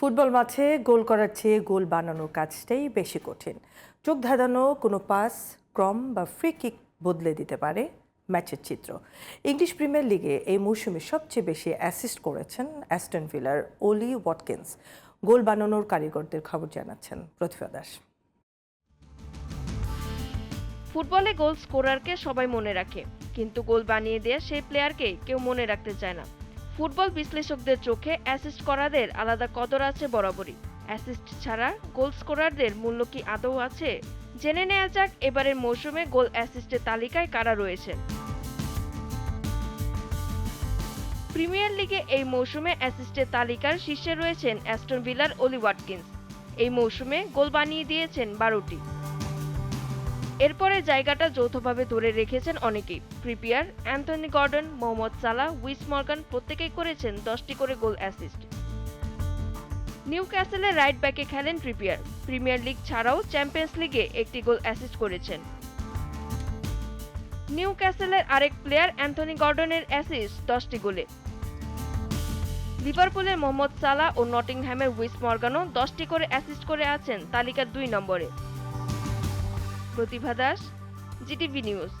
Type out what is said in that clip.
Football মাঠে গোল করার চেয়ে গোল বানানোর কাজটাই বেশি কঠিন। চোখ ধাঁধানো কোনো পাস, ক্রম বা ফ্রি কিক বদলে দিতে পারে ম্যাচের চিত্র। ইংলিশ প্রিমিয়ার লিগে এই মৌসুমে সবচেয়ে বেশি অ্যাসিস্ট করেছেন অ্যাস্টন ভিলার ওলি ওয়াটকিন্স। গোল বানানোর কারিগরদের খবর জানাচ্ছেন প্রতিভা দাস। ফুটবলে গোল স্কোরারকে সবাই মনে রাখে, কিন্তু গোল বানিয়ে দেয়া সেই প্লেয়ারকে কেউ মনে রাখতে চায় না। ফুটবল বিশ্লেষকদের চোখে অ্যাসিস্ট করাদের আলাদা কদর আছে বরাবরই। অ্যাসিস্ট ছাড়া গোল স্কোরারদের মূল্য কি আদৌ আছে? জেনে নেওয়া যাক, এবারের মৌসুমে গোল অ্যাসিস্টের তালিকায় কারা রয়েছেন প্রিমিয়ার লিগে এই মৌসুমে অ্যাসিস্টের তালিকার শীর্ষে রয়েছেন অ্যাস্টন ভিলার অলি ওয়াটকিন্স এই মৌসুমে গোল বানিয়ে দিয়েছেন বারোটি। এরপরে জায়গাটা যৌথভাবে ধরে রেখেছেন অনেকেই। প্রিপিয়ার, অ্যান্থনি গর্ডন, মোহাম্মদ সালা উইস মর্গান প্রত্যেকেই করেছেন দশটি করে গোল অ্যাসিস্ট। নিউ ক্যাসেলের রাইট ব্যাকে খেলেন ট্রিপিয়ার প্রিমিয়ার লিগ ছাড়াও চ্যাম্পিয়ন্স লিগে একটি গোল অ্যাসিস্ট করেছেন। নিউ ক্যাসেলের আরেক প্লেয়ার অ্যান্থনি গর্ডনের অ্যাসিস্ট দশটি গোলে। লিভারপুলের মোহাম্মদ সালা ও নটিংহ্যামের উইস মর্গানও দশটি করে অ্যাসিস্ট করে আছেন তালিকার দুই নম্বরে। Pratibha Das GTV news.